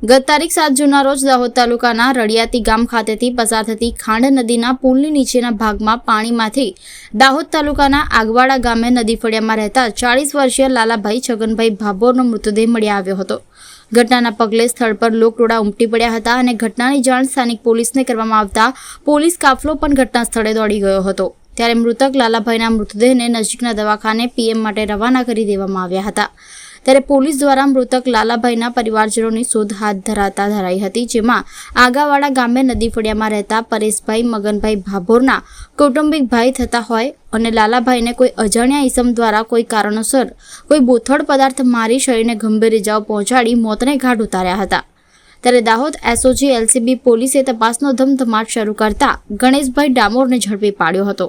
ગત તારીખ સાત જૂનના રોજ દાહોદ તાલુકાના રડિયાતી ગામ ખાતેથી પસાર થતી ખાંડ નદીના પુલની નીચેના ભાગમાં પાણીમાંથી દાહોદ તાલુકાના આગવાડા ગામે નદી ફળિયામાં રહેતા ચાળીસ વર્ષીય લાલાભાઈ છગનભાઈ ભાભોરનો મૃતદેહ મળી આવ્યો હતો. ઘટનાના પગલે સ્થળ પર લોકટોળા ઉમટી પડ્યા હતા અને ઘટનાની જાણ સ્થાનિક પોલીસને કરવામાં આવતા પોલીસ કાફલો પણ ઘટના સ્થળે દોડી ગયો હતો. ત્યારે મૃતક લાલાભાઈના મૃતદેહને નજીકના દવાખાને પીએમ માટે રવાના કરી દેવામાં આવ્યા હતા. ત્યારે પોલીસ દ્વારા મૃતક લાલાભાઈના પરિવારજનોની શોધ હાથ ધરાતા ધરાઈ હતી, જેમાં આગાવાડા ગામે નદી ફળિયામાં રહેતા પરેશભાઈ, મગનભાઈ ભાભોરના કૌટુંબિક ભાઈ થતા હોય અને લાલાભાઈને કોઈ અજાણ્યા ઇસમ દ્વારા કોઈ કારણોસર કોઈ બોથડ પદાર્થ મારી શરીરને ગંભીર ઇજાઓ પહોંચાડી મોતને ઘાટ ઉતાર્યા હતા. ત્યારે દાહોદ એસઓજી એલસીબી પોલીસે તપાસનો ધમધમાટ શરૂ કરતા ગણેશભાઈ ડામોરને ઝડપી પાડ્યો હતો.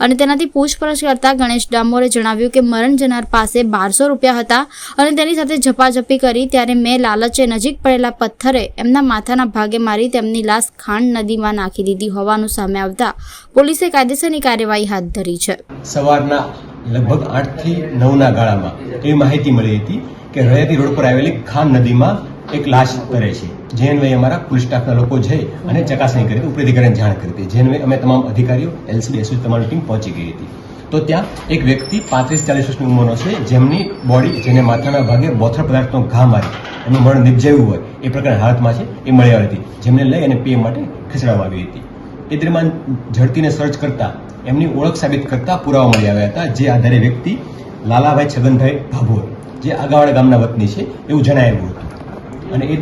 અને તેનાથી પૂછપરછ કરતા ગણેશ ડામોરે જણાવ્યું કે મરણ જનાર પાસે બારસો રૂપિયા હતા અને તેની સાથે ઝપાઝપી કરી ત્યારે મેં લાલચે નજીક પડેલા પથ્થરે એમના માથાના ભાગે મારી તેમની લાશ ખાંડ નદીમાં નાખી દીધી હોવાનું સામે આવતા પોલીસે કાયદેસરની કાર્યવાહી હાથ ધરી છે. સવારના લગભગ આઠથી નવના ગાળામાં એવી માહિતી મળી હતી કે રયાતી રોડ પર આવેલી ખાન નદીમાં એક લાશ તરે છે. જે અન્વયે અમારા પોલીસ સ્ટાફના લોકો જઈ અને ચકાસણી કરી ઉપરી અધિકારીને જાણ કરી હતી. જેએનવાઈ અમે તમામ અધિકારીઓ એલસીડી એસઓજી તમારી ટીમ પહોંચી ગઈ હતી. તો ત્યાં એક વ્યક્તિ પાંત્રીસ ચાલીસ વર્ષની ઉંમરનો છે, જેમની બોડી જેને માથાના ભાગે બોથર પદાર્થનો ઘા મારી, એનું મરણ નિપજાયું હોય, એ પ્રકારે હાથમાં છે, એ મળી આવી હતી. જેમને લઈ અને પીએમ માટે ખસેડવામાં આવી હતી. એ દરમિયાન ઝડપીને સર્ચ કરતા, એમની ઓળખ સાબિત કરતા પુરાવા મળી આવ્યા હતા, જે આધારે વ્યક્તિ લાલાભાઈ છગનભાઈ ભાભોર, જે આગાવાડા ગામના વતની છે, એવું જણાવ્યું હતું. અને એ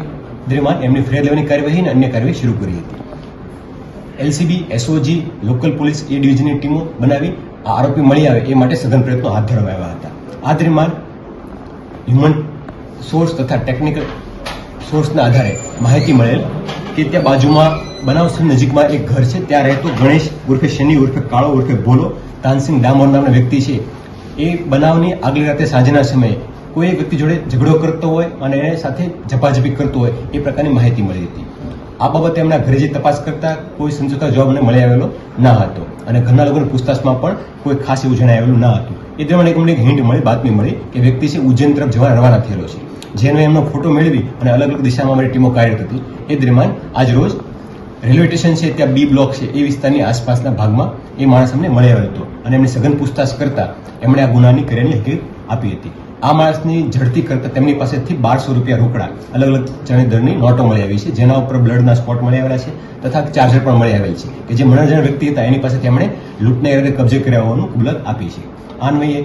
દરમિયાન એમની ફરિયાદ લેવાની કાર્યવાહી અને અન્ય કાર્યવાહી શરૂ કરી હતી. એલસીબી એસઓજી લોકલ પોલીસ એ ડિવિઝનની ટીમો બનાવી આ આરોપી મળી આવે એ માટે સઘન પ્રયત્નો હાથ ધરવામાં આવ્યા હતા. આ દરમિયાન હ્યુમન સોર્સ તથા ટેકનિકલ સોર્સના આધારે માહિતી મળેલ કે ત્યાં બાજુમાં બનાવ નજીકમાં એક ઘર છે. ત્યાં રહેતો ગણેશ ઉર્ફે શનિ ઉર્ફે કાળો ઉર્ફે ભોલો, તાનસિંહ ડામોર નામના વ્યક્તિ છે. એ બનાવની આગલી રાતે સાંજના સમયે કોઈ એક વ્યક્તિ જોડે ઝઘડો કરતો હોય અને એને સાથે ઝપાઝપી કરતો હોય, એ પ્રકારની માહિતી મળી હતી. આ બાબતે એમના ઘરે જે તપાસ કરતા કોઈ સંજોતા જવાબ મને મળી આવેલો ન હતો. અને ઘરના લોકોની પૂછતાછમાં પણ કોઈ ખાસ એવું જણાવેલું ન હતું. એ દરમિયાન એક મને એક હિન્ટ મળી, બાતમી મળી કે વ્યક્તિ છે ઉજ્જૈન તરફ જવા રવાના થયેલો છે. જેનો એમનો ફોટો મેળવી અને અલગ અલગ દિશામાં અમારી ટીમો કાર્યરત હતી. એ દરમિયાન આજ રોજ રેલવે સ્ટેશન છે, ત્યાં બી બ્લોક છે, એ વિસ્તારની આસપાસના ભાગમાં એ માણસ અમને મળી આવ્યો હતો. અને એમને સઘન પૂછતાછ કરતા એમણે આ ગુનાની કરેલી હકીકત આપી હતી. આ માણસની ઝડપી કરતા તેમની પાસેથી બારસો રૂપિયા રોકડા અલગ અલગ ચણી દરની નોટો મળી આવી છે જેના ઉપર બ્લડના સ્પોટ મળી આવેલા છે તથા ચાર્જર પણ મળી આવેલ છે કે જે મનોરંજન વ્યક્તિ હતા એની પાસેથી એમણે લૂંટને ઇરાદે કબજે કર્યા હોવાનું કબૂલાત આપી છે. આ અન્વયે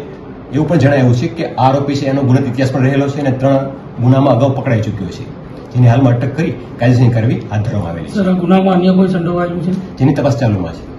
એવું પણ જણાવ્યું છે કે આરોપી છે એનો ગુનાત ઇતિહાસ પણ રહેલો છે અને ત્રણ ગુનામાં અગાઉ પકડાઈ ચૂક્યો છે. જેની હાલમાં અટક કરી કાયદેસરની કરવી હાથ ધરવામાં આવેલી છે. ગુનામાં અન્ય કોઈ સંડોવાયેલું છે? જેની તપાસ ચાલુમાં છે.